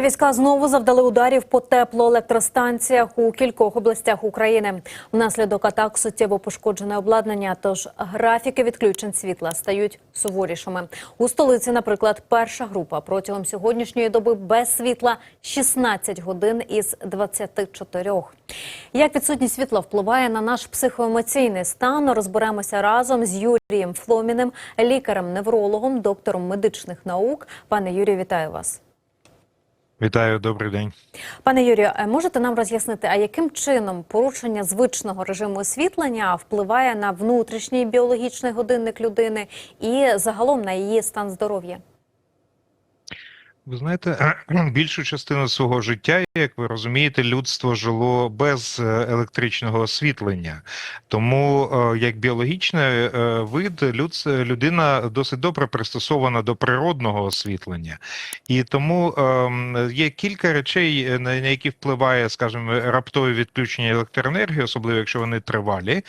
Війська знову завдали ударів по теплоелектростанціях у кількох областях України. Внаслідок атак суттєво пошкоджене обладнання, тож графіки відключень світла стають суворішими. У столиці, наприклад, перша група протягом сьогоднішньої доби без світла 16 годин із 24. Як відсутність світла впливає на наш психоемоційний стан, розберемося разом з Юрієм Фломіним, лікарем-неврологом, доктором медичних наук. Пане Юрію, вітаю вас. Вітаю, добрий день. Пане Юрію, е, можете нам роз'яснити, а яким чином порушення звичного режиму освітлення впливає на внутрішній біологічний годинник людини і загалом на її стан здоров'я? Ви знаєте, більшу частину свого життя, як ви розумієте, людство жило без е, електричного освітлення. Тому е, як біологічний е, вид, людина досить добре пристосована до природного освітлення. І тому ем, є кілька речей, на які впливає, скажімо, раптове відключення електроенергії, особливо якщо вони тривалі.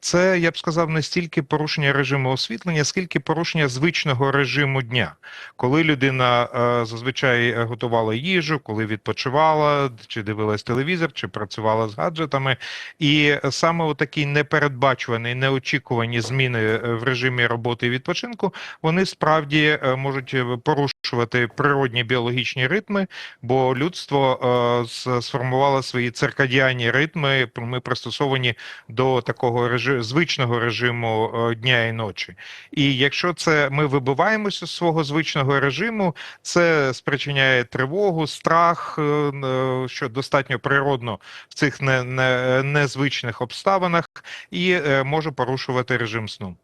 Це я б сказав не стільки порушення режиму освітлення, скільки порушення звичного режиму дня, коли людина е, зазвичай е, готувала їжу, коли відпочивала, чи дивилась телевізор, чи працювала з гаджетами, і саме такі непередбачувані, неочікувані зміни е, в режимі роботи і відпочинку, вони справді можуть порушувати природні біологічні ритми, бо людство сформувало свої циркадіальні ритми. Ми пристосовані до такого режиму звичного режиму е, дня і ночі. І якщо це ми вибиваємося з свого звичного режиму, це спричиняє тривогу, страх, е, е, що достатньо природно в цих не, не, незвичних обставинах, і може порушувати режим сну.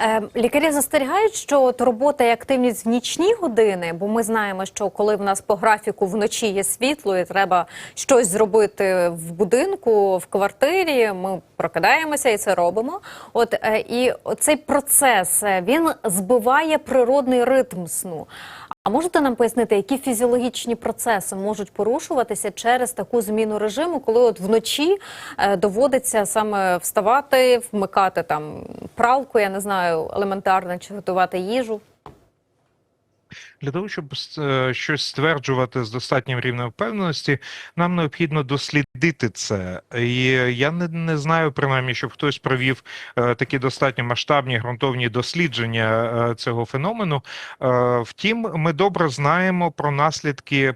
Е, Лікарі застерігають, що от робота і активність в нічні години, бо ми знаємо, що коли в нас по графіку вночі є світло і треба щось зробити в будинку, в квартирі, ми прокидаємося і це робимо. От е, і цей процес е, він збиває природний ритм сну. А можете нам пояснити, які фізіологічні процеси можуть порушуватися через таку зміну режиму, коли от вночі е, доводиться саме вставати, вмикати там пралку, я не знаю, елементарно, чи готувати їжу? Для того, щоб е, щось стверджувати з достатнім рівнем впевненості, нам необхідно дослідити це. І я не, не знаю, принаймні, щоб хтось провів е, такі достатньо масштабні ґрунтовні дослідження е, цього феномену. Втім, ми добре знаємо про наслідки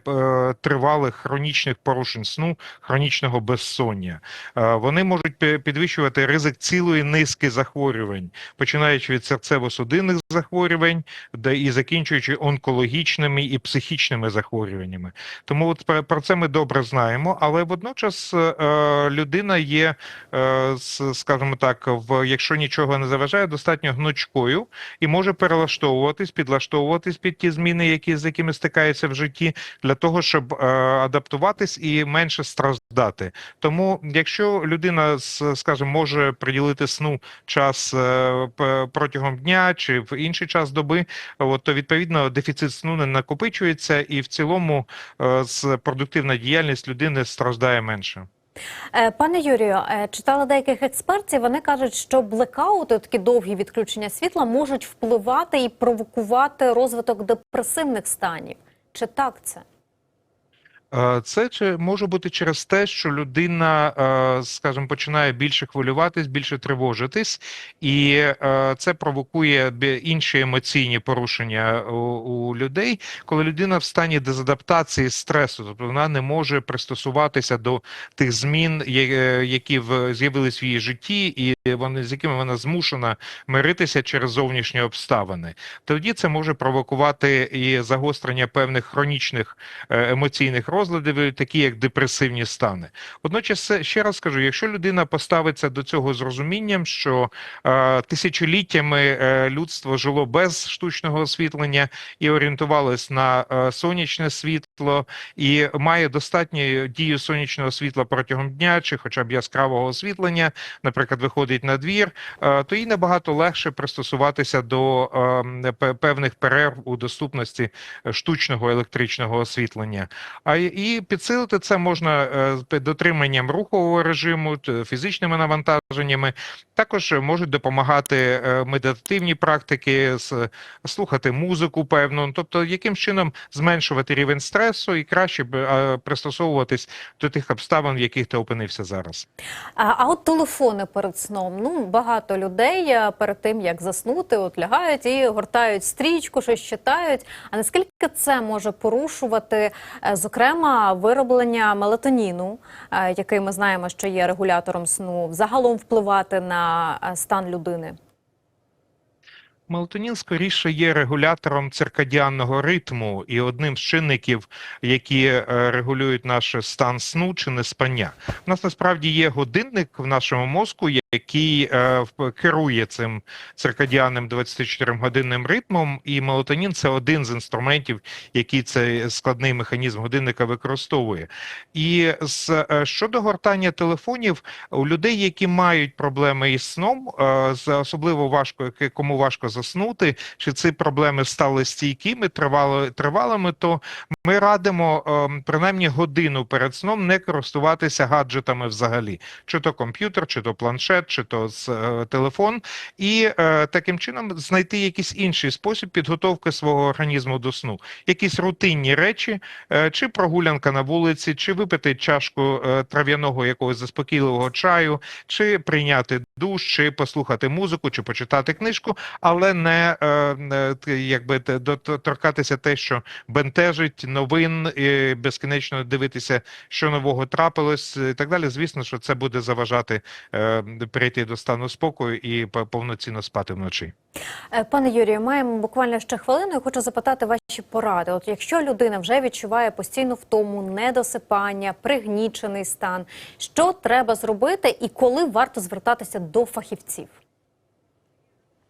тривалих хронічних порушень сну, хронічного безсоння. Вони можуть підвищувати ризик цілої низки захворювань, починаючи від серцево-судинних захворювань, де і закінчуючи онкологічними і психічними захворюваннями. Тому от про, це ми добре знаємо, але водночас е, людина є, е, скажімо так, в якщо нічого не заважає, достатньо гнучкою і може перелаштовуватись, підлаштовуватись під ті зміни, які з якими стикається в житті, для того, щоб е, адаптуватись і менше страждати. Тому, якщо людина, скажімо, може приділити сну час е, протягом дня чи в інший час доби, от, то відповідно дефіцит сну не накопичується, і в цілому е, продуктивна діяльність людини страждає менше. Е, Пане Юрію, е, читала деяких експертів. Вони кажуть, що блекаути, такі довгі відключення світла, можуть впливати і провокувати розвиток депресивних станів. Чи так це? Е, Це чи може бути через те, що людина, е, скажімо, починає більше хвилюватись, більше тривожитись, і е, це провокує інші емоційні порушення у, людей, коли людина в стані дезадаптації стресу, тобто вона не може пристосуватися до тих змін, які з'явились в її житті, і вони з якими вона змушена миритися через зовнішні обставини. Тоді це може провокувати і загострення певних хронічних емоційних розладів, такі як депресивні стани. Водночас, це- ще раз скажу, якщо людина поставиться до цього з розумінням, що е, тисячоліттями е, людство жило без штучного освітлення і орієнтувалось на е, сонячне світло, і має достатню дію сонячного світла протягом дня, чи хоча б яскравого освітлення, наприклад, виходить на двір, е, то їй набагато легше пристосуватися до е, певних перерв у доступності е, штучного електричного освітлення. А і підсилити це можна е, дотриманням рухового режиму, фізичними навантаженнями. Також можуть допомагати е, медитативні практики, слухати музику певну, тобто яким чином зменшувати рівень стресу і краще пристосовуватись до тих обставин, в яких ти опинився зараз. А, а от телефони перед сном. Ну багато людей е, перед тим як заснути, от лягають і гортають стрічку, щось читають. А наскільки це може порушувати, е, зокрема, вироблення мелатоніну, е, який ми знаємо, що є регулятором сну, загалом впливати на е, стан людини? Мелатонін скоріше є регулятором циркадіанного ритму і одним з чинників, які регулюють наш стан сну чи неспання. У нас насправді є годинник в нашому мозку, е, в- керує цим циркадіанним 24-годинним ритмом, і мелатонін це один з інструментів, який цей складний механізм годинника використовує. І з е, щодо гортання телефонів, у людей, які мають проблеми із сном, е, з особливо важко, кому важко заснути, чи ці проблеми стали стійкими, тривали, тривалими, то ми радимо е, принаймні годину перед сном не користуватися гаджетами взагалі, чи то комп'ютер, чи то планшет, чи то з, е, телефон, і е, таким чином знайти якийсь інший спосіб підготовки свого організму до сну, якісь рутинні речі, е, чи прогулянка на вулиці, чи випити чашку трав'яного якогось заспокійливого чаю, чи прийняти душ, чи послухати музику, чи почитати книжку, але не якби те- дот- торкатися те, що бентежить новин, і безкінечно дивитися, що нового трапилось, і так далі. Звісно, що це буде заважати перейти до стану спокою і повноцінно спати вночі. Е, Пане Юрію, маємо буквально ще хвилину. Я хочу запитати ваші поради. От якщо людина вже відчуває постійну втому, недосипання, пригнічений стан, що треба зробити і коли варто звертатися до фахівців?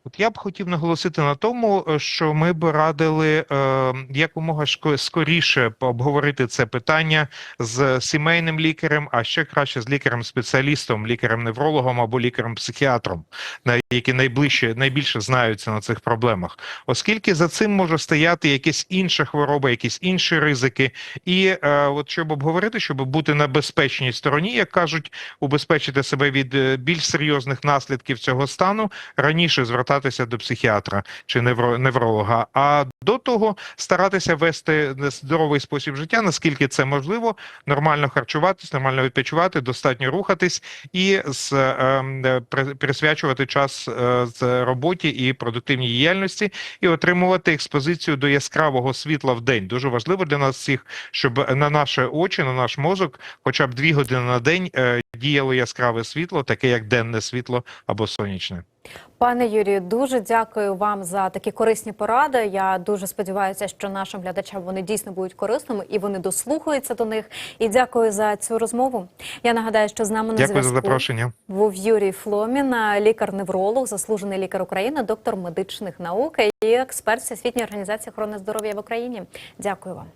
От я б хотів наголосити на тому, е, що ми б радили е, якомога скоріше обговорити це питання з сімейним лікарем, а ще краще з лікарем-спеціалістом, лікарем-неврологом або лікарем-психіатром, які найближче найбільше знаються на цих проблемах, оскільки за цим може стояти якісь інші хвороби, якісь інші ризики, і е, от щоб обговорити, щоб бути на безпечній стороні, як кажуть, убезпечити себе від е, більш серйозних наслідків цього стану, раніше звертатися до психіатра чи невро- невролога, а до того старатися вести здоровий спосіб життя, наскільки це можливо, нормально харчуватись, нормально відпочивати, достатньо рухатись і з, е, е, присвячувати час е, з роботі і продуктивній діяльності, і отримувати експозицію до яскравого світла в день. Дуже важливо для нас всіх, щоб на наші очі, на наш мозок, хоча б дві години на день е, діяло яскраве світло, таке як денне світло або сонячне. Пане Юрію, дуже дякую вам за такі корисні поради. Я дуже сподіваюся, що нашим глядачам вони дійсно будуть корисними і вони дослухаються до них. І дякую за цю розмову. Я нагадаю, що з нами на Дякую за запрошення. був Юрій Фломін, лікар-невролог, заслужений лікар України, доктор медичних наук і експерт Всесвітньої організації охорони здоров'я в Україні. Дякую вам.